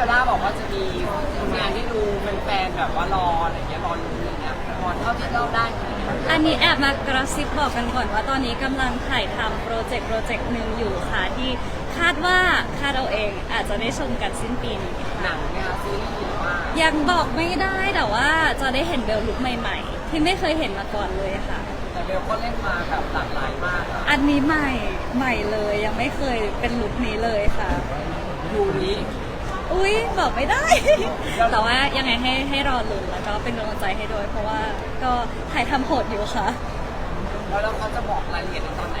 บลล่าบอกว่าจะมีผลงานที่ดูเป็นแฟนๆแบบว่ารออะไรเงี้ยรอลุ้นอะไรเงี้ยพอเท่าที่เล่าได้ไหมอันนี้แอบมากระซิบบอกกันก่อนว่าตอนนี้กำลังถ่ายทำโปรเจกต์โปรเจกต์หนึ่งอยู่ค่ะที่คาดว่าคาดเอาเองอาจจะได้ชมกันสิ้นปีนี้หนังเนี่ยค่ะซีรีส์หรือว่ายังบอกไม่ได้แต่ว่าจะได้เห็นเบลลุคใหม่ ๆ ที่ไม่เคยเห็นมาก่อนเลยค่ะ แต่เบลก็เล่นมาแบบหลากหลายมากอะอันนี้ใหม่ใหม่เลยยังไม่เคยเป็นลุคนี้เลยค่ะ ยูนี้ อุ้ยบอกไม่ได้ แต่ว่ายังไงให้ให้รอลุ้นแล้วก็เป็นกำลังใจให้ด้วย เพราะว่าก็ถ่ายทำโหดอยู่ค่ะ แล้วแล้วเขาจะบอกรายละเอียดในตอนไหน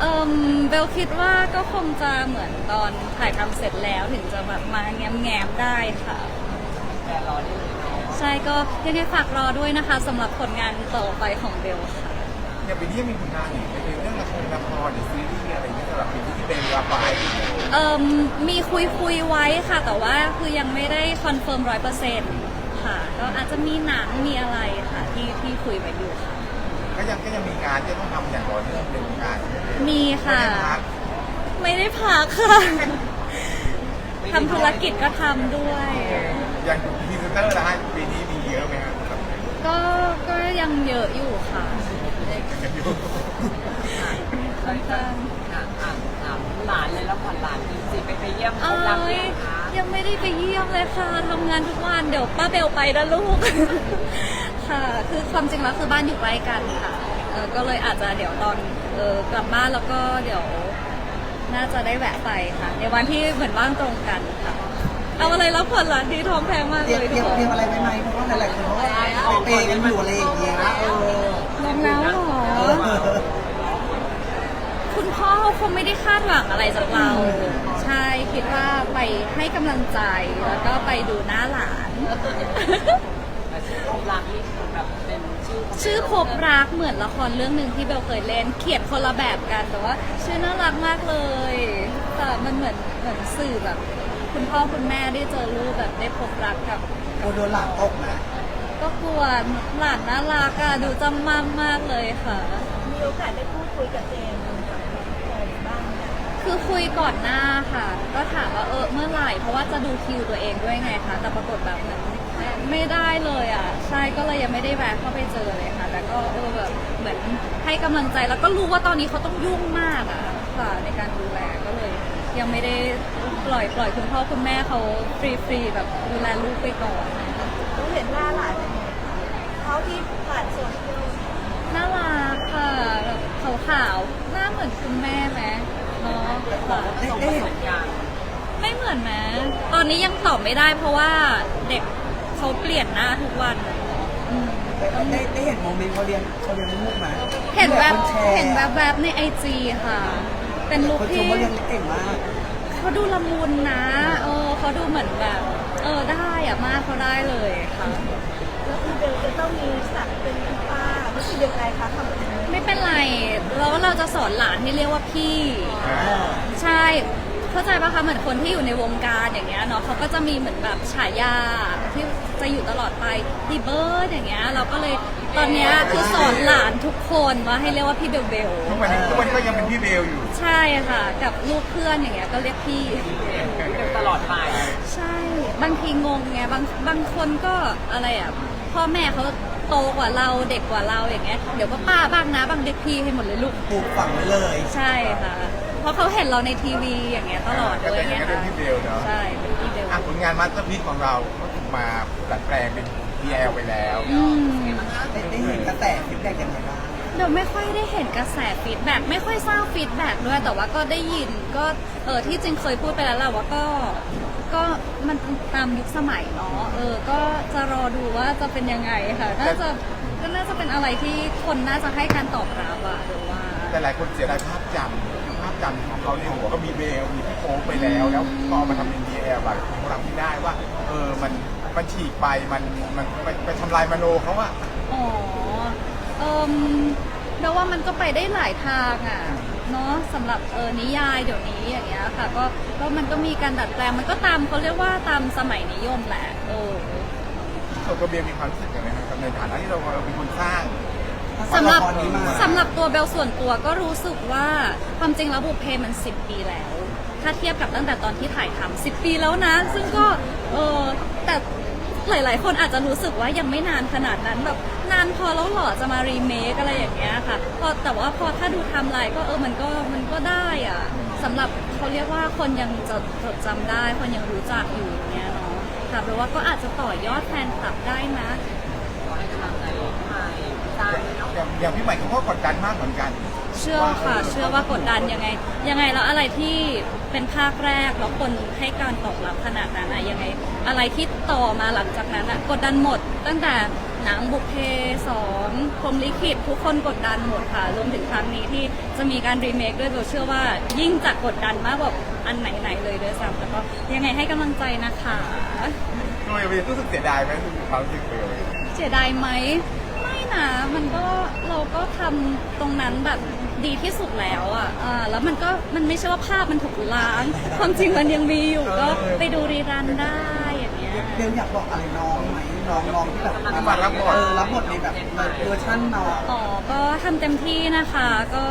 เอิมเบลคิดว่าก็คงจะเหมือนตอนถ่ายทำเสร็จแล้วถึงจะแบบมาแง้มแง้มๆได้ค่ะแฟนรอได้เลยเนาะ ใช่ก็ยังไงฝากรอด้วยนะคะสำหรับผลงานต่อไปของเบลค่ะ อย่างปีนี้มีผลงานอีกเป็นเรื่องละครละครหรือซีรีส์อะไรอย่างเงี้ยสำหรับปีนี้ที่เป็นรับไว้เอิมมีคุยคุยๆไว้ค่ะ แต่ว่าคือยังไม่ได้คอนเฟิร์มร้อยเปอร์เซ็นต์ค่ะก็อาจจะมีหนังมีอะไรค่ะที่ที่คุยไว้อยู่ค่ะ ก็ยังก็ยังมีงานที่ต้องทำอย่างต่อเนื่องเป็นงานมีค่ะไม่ได้พักไม่ได้พักค่ะทำธุรกิจก็ทำด้วย อย่างพรีเซนเตอร์นะฮะปีนี้มีเยอะไหมครับสำหรับก็ก็ยังเยอะอยู่ค่ะ กันอยู่ค่อนข้างอะอะถามหลานเลยแล้วผ่อนหลานจริงๆไปไปเยี่ยมเอ้เขารักเลี้ยยงคะยังไม่ได้ไปเยี่ยมเลยค่ะทำงานทุกวันเดี๋ยวป้าเบลไปนะลูก ค่ะ คือความจริงแล้วคือบ้านอยู่ใกล้กันค่ะเออก็เลยอาจจะเดี๋ยวตอนเออกลับบ้านแล้วก็เดี๋ยว น่าจะได้แวะไปค่ะ ในวันที่เหมือนว่างตรงกันค่ะเอาอะไรรับผลลัพธ์ที่ท้องแพงมากเตรียมเลยเตรียมเตรียมอะไรไว้ไหมเพราะว่าหลายๆคนเขาก็เปย์กันอยู่อะไรอย่างเงี้ยเออ ลงแล้วเหรอ เออ คุณ พ่อเขาคงไม่ได้คาดหวังอะไรจากเรา ใช่คิดว่าไปให้กำลังใจแล้วก็ไปดูหน้าหลาน แต่ชื่อเขารักนี่แบบเป็นชื่อชื่อพบรักเหมือนละครเรื่องหนึ่งที่เบลเคยเล่น เขียนคนละแบบกันแต่ว่า ชื่อน่ารักมากเลย แต่มันเหมือนเหมือนสื่อแบบ คุณพ่อคุณแม่ได้เจอลูกแบบได้พบรักกับ โดนหลังตกนะก็กลัวหลานน่ารักอะดูจำมั่มมากเลยค่ะ มีโอกาสได้พูดคุยกับเจมส์กับแฟนบ้างไหม คือคุยก่อนหน้าค่ะ ก็ถามว่าเออเมื่อไหร่ เพราะว่าจะดูคิวตัวเองด้วยไงคะแต่ปรากฏแบบเหมือนไม่ได้เลยอะ ใช่ก็เลยยังไม่ได้แวะเข้าไปเจอเลยค่ะ แต่ก็เออแบบเหมือนให้กำลังใจแล้วก็รู้ว่าตอนนี้เขาต้องยุ่งมากอะค่ะในการดูแลก็เลย ยังไม่ได้ปล่อยปล่อยคุณพ่อคุณแม่เขาฟรีฟรีๆแบบดูแลลูกไปก่อน รู้เห็นหน้าหลานเป็นไงเขาที่ผ่านโซเชียลน่ารักค่ะแบบขาวๆหน้าเหมือนคุณแม่ไหม เนาะค่ะได้ส่งได้ประเห็สนบการณ์ไม่เหมือนไหมตอนนี้ยังตอบไม่ได้เพราะว่าเด็กเขาเปลี่ยนหน้าทุกวันอืม ได้ได้เห็นโมเมนต์เขาเรียนเขาเรียนลูกไหมเห็นแบบคนชร์เห็นแบบแบบๆในไอจีค่ะ เป็นลุคคนชที่มว่าเรียนเก่งมากเขาดูละมุนนะเออเขาดูเหมือนแบบ เออได้อะมากเขาได้เลยค่ะ แล้วคุณเบลจะต้องมีศักดิ์เป็นคุณป้ารู้สึกยังไงคะคำ แบบนี้ไม่เป็นไรแล้วเราจะสอนหลานให้เรียกว่าพี่ ใช่ เข้าใจปะคะเหมือนคนที่อยู่ในวงการอย่างเงี้ยเนาะเขาก็จะมีเหมือนแบบฉายาที่จะอยู่ตลอดไปพี่เบิร์ดอย่างเงี้ยเราก็เลยตอนเนี้ยคือสอนหลานทุกคนว่าให้เรียกว่าพี่เบลเบลทุกวันนี้ทุกวันนี้ก็ยังเป็นพี่เบลอยู่ ใช่ค่ะ กับลูกเพื่อนอย่างเงี้ยก็เรียกพี่เดินตลอดไปใช่ บางทีงงไงบางบางคนก็อะไรอะ พ่อแม่เขา โตกว่าเราเด็กกว่าเราอย่างเงี้ยเดี๋ยวก็ป้าบ้างนะบางเด็กพี่ให้หมดเลยลูก ปลูกฝังไว้เลย ใช่ค่ะ เพราะเขาเห็นเราในทีวีอย่างเงี้ยตลอดเลยไงก็เป็นคะพี่เบลเนาะใช่เป็นพี่เบลอะผลงานมาสเตอร์พีซของเราก็ถูกมาดัดแปลงเป็น BL ไปแล้ว อืม ได้ได้เห็นกระแสฟีดแบ็กยังไงบ้างเดี๋ยวไม่ค่อยได้เห็นกระแสฟีดแบ็กไม่ค่อยทราบฟีดแบ็กด้วยแต่ว่าก็ได้ยินก็เออที่จริงเคยพูดไปแล้วแหละว่าก็ก็ มันตามยุคสมัยเนาะเออ ก็จะรอดูว่าจะเป็นยังไงค่ะ น่าจะก็น่าจะเป็นอะไรที่คนน่าจะให้การตอบรับอะหรือว่า แต่หลายคนเสียดายภาพจำคือภาพจำของเขาในหัวก็มีเบลมีพี่โป๊ปไปแล้ว แล้วพอเอามาทำเป็น BL แบบของเราไม่ได้ว่า เออมันมันฉีกไปมันมันไปไปทำลายมโนเขาอะอ๋อ เอิมเพราะว่ามันก็ไปได้หลายทางอะ เนาะสำหรับเออนิยายเดี๋ยวนี้อย่างเงี้ยค่ะก็ก็มันก็มีการดัดแปลงมันก็ตามเขาเรียกว่าตามสมัยนิยมแหละเออส่วนตัวเบลมีความรู้สึกยังไงครับในฐานะที่เราเป็นคนสร้างสำหรับละคนี้มาสำหรับตัวเบลส่วนตัวก็รู้สึกว่าความจริงแล้วบุพเพมันสิบปีแล้ว ถ้าเทียบกับตั้งแต่ตอนที่ถ่ายทำ10 ปีแล้วนะ ซึ่งก็เออแต่ หลายๆ คนอาจจะรู้สึกว่ายังไม่นานขนาดนั้นแบบนานพอแล้วหรอจะมารีเมคอะไรอย่างเงี้ยค่ะพอแต่ว่าพอถ้าดูไทำลายก็เออมันก็มันก็ได้อะสำหรับเขาเรียกว่าคนยังจดจดจำได้ คนยังรู้จักอยู่อย่างเงี้ยเนาะค่ะเพราะว่าก็อาจจะต่อยอดแฟนคลับได้นะ ขอให้กำลังใจพี่ใหม่ใช่เนาะ อย่างอย่างพี่ใหม่เขาก็กดดันมากเหมือนกัน เชื่อค่ะ เชื่อว่ากดดันยังไง ยังไงแล้วอะไรที่เป็นภาคแรกแล้วคนให้การตอบรับขนาดนั้นอะยังไง อะไรที่ต่อมาหลังจากนั้นอะกดดันหมด ตั้งแต่หนังบุพเพสองพรหมลิขิตทุกคนกดดันหมดค่ะรวมถึงครั้งนี้ที่จะมีการรีเมคด้วยเบลเชื่อว่ายิ่งจะกดดันมากกว่าอันไหนๆเลยด้วยซ้ำแล้วก็ยังไงให้กำลังใจนะคะ โดยเป็นรู้สึกเสียดายไหมความรู้สึกเลย เสียดายไหม ไม่นะมันก็เราก็ทำตรงนั้นแบบดีที่สุดแล้วอะอ่าแล้วมันก็มันไม่ใช่ว่าภาพมันถูกล้าง ความจริงมันยังมีอยู่ก็ไปดูรีรันได้อย่างเงี้ย เบลอยากบอกอะไรน้องไหมน้องน้องที่แบบมารับบท เออรับบทในแบบเวอร์ชันน้องอ๋อ ก็ทำเต็มที่นะคะ ก็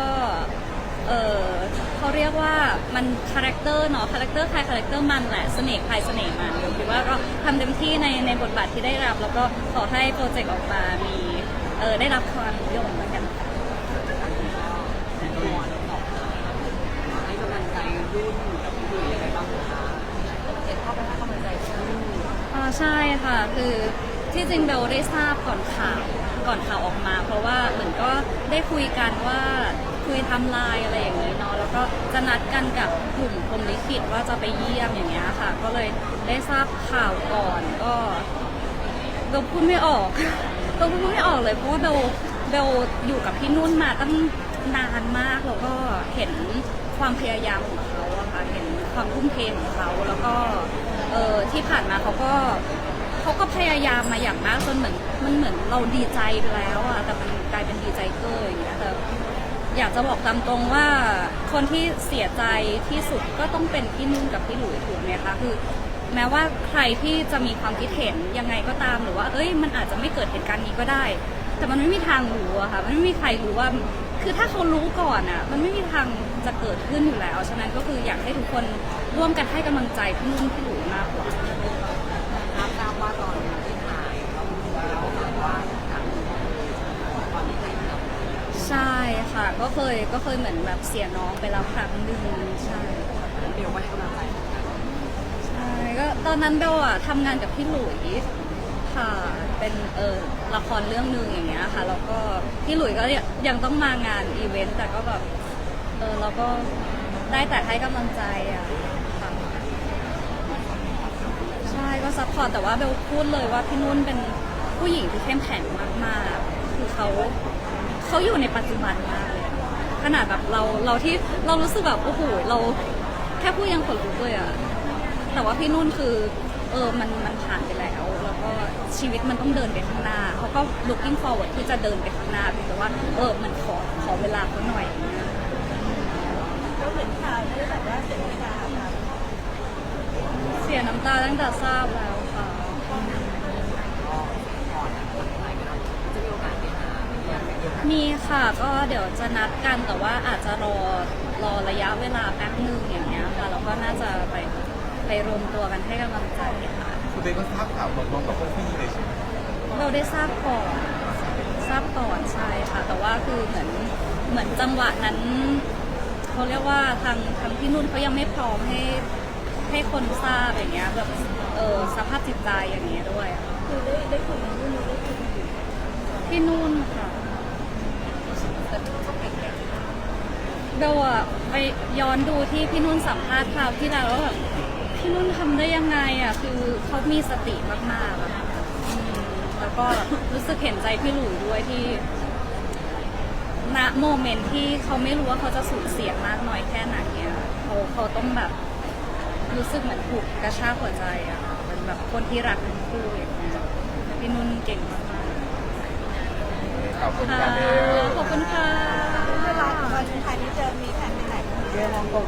เออเขาเรียกว่ามันคาแรคเตอร์เนาะ คาแรคเตอร์ใครคาแรคเตอร์มันแหละ เสน่ห์ใครเสน่ห์มันคิดว่าก็ทำเต็มที่ในในบทบาทที่ได้รับ แล้วก็ขอให้โปรเจกต์ออกมา มี เออได้รับความนิยมแล้วกันค่ะให้กำลังใจรุ่นกับพี่ดุยยังไงบ้างคะเห็นเข้าไปให้กำลังใจรุ่นอ่าใช่ค่ะคือที่จริงเบลได้ทราบก่อนข่าวก่อนข่าวออกมา เพราะว่าเหมือนก็ได้คุยกันว่าคุยทำลายอะไรอย่างนี้เนาะแล้วก็จะนัดกันกับกลุ่มพรหมลิขิตว่าจะไปเยี่ยมอย่างเงี้ยค่ะ ก็เลยได้ทราบข่าวก่อนก็เบลพูดไม่ออก เบลพูดไม่ออกเลยเพราะว่าเบลเบลอยู่กับพี่นุ่นมาตั้งนานมากแล้วก็เห็นความพยายามของเขาอะค่ะเห็นความทุ่มเทของเขาแล้วก็เออที่ผ่านมาเขาก็เขาก็พยายามมาอย่างมากจนเหมือนมันเหมือนเราดีใจไปแล้วอะแต่มันกลายเป็นดีใจเกินอย่างเงี้ยแต่อยากจะบอกตามตรงว่าคนที่เสียใจที่สุดก็ต้องเป็นพี่นุ่นกับพี่หลุยถูกไหมคะคือ แม้ว่าใครที่จะมีความคิดเห็นยังไงก็ตามหรือว่า เอ้ย มันอาจจะไม่เกิดเหตุการณ์นี้ก็ได้ แต่มันไม่มีทางรู้อะค่ะ มันไม่มีใครรู้ว่า คือถ้าเขารู้ก่อนอะมันไม่มีทางจะเกิดขึ้นอยู่แล้ว ฉะนั้นก็คืออยากให้ทุกคนร่วมกันให้กำลังใจพี่นุ่นพี่หลุยมากกว่ารับทราบว่าตอนที่ถ่ายเราดูแล้วแบบว่าทางตอนที่ถ่ายเราใช่ค่ะ ก็เคยก็เคยเหมือนแบบเสียน้องไปแล้วครั้งหนึ่งใช่เบลก็ให้กำลังใจ ก็ตอนนั้นเบลอะทำงานกับพี่หลุยส์ค่ะ เป็นเออละครเรื่องหนึ่งอย่างเงี้ยค่ะ แล้วก็พี่หลุยส์ก็ยังต้องมางานอีเวนต์แต่ก็แบบเออเราก็ได้แต่ให้กำลังใจอะค่ะใช่ก็ซัพพอร์ตแต่ว่าเบลพูดเลยว่าพี่นุ่นเป็นผู้หญิงที่เข้มแข็งมากๆ คือเขาเขาอยู่ในปัจจุบันมากเลยขนาดแบบเราเราที่เรารู้สึกแบบโอ้โหเราแค่พูดยังขนลุกเลยอะ แต่ว่าพี่นุ่นคือเออมันมันผ่านไปแล้ว แล้วก็ชีวิตมันต้องเดินไปข้างหน้าเขาก็ looking forward ที่จะเดินไปข้างหน้าเพียงแต่ว่าเออมันขอขอเวลาเขาหน่อยอย่างเงี้ยเราเห็นข่าวไม่ได้แบบว่าเสียน้ำตาค่ะเสียน้ำตาตั้งแต่ทราบแล้วค่ะก็ก่อนถ่ายกันจะมีโอกาสไปหาไปเยี่ยมไปเยี่ยมมีค่ะก็เดี๋ยวจะนัดกันแต่ว่าอาจจะรอรอระยะเวลาแป๊บนึงอย่างเงี้ยค่ะแล้วก็น่าจะไป ไปรวมตัวกันให้กำลังใจค่ะ คุณเบนก็ทราบข่าวตรงๆกับพวกพี่เลยใช่ไหมเราได้ทราบก่อนทราบก่อนใช่ค่ะ แต่ว่าคือเหมือนเหมือนจังหวะนั้นเขาเรียกว่าทางทางพี่นุ่นเขายังไม่พร้อมให้ให้คนทราบอย่างเงี้ยแบบเออสภาพจิตใจอย่างเงี้ยด้วยอะคือได้ได้คุยกับนุ่นได้คุยกับพี่นุ่นค่ะเบลอะไปย้อนดูที่พี่นุ่นสัมภาษณ์คราวที่แล้วแล้วแบบ พี่นุ่นทำได้ยังไงอะคือเขามีสติมากๆอะค่ะอืมแล้วก็รู้สึกเห็นใจพี่หลุยด้วยที่ณโมเมนต์ที่เขาไม่รู้ว่าเขาจะสูญเสียมากน้อยแค่ไหนอะเขาเขาต้องแบบ รู้สึกเหมือนถูกกระชากหัวใจอะค่ะเป็นแบบคนที่รักทั้งคู่อย่างเงี้ยพี่นุ่นเก่งมากๆขอบคุณค่ะค่ะเบลขอบคุณค่ะ เวลาวันไทยนี้จะมีแผนไปไหนบ้างเบลลองกด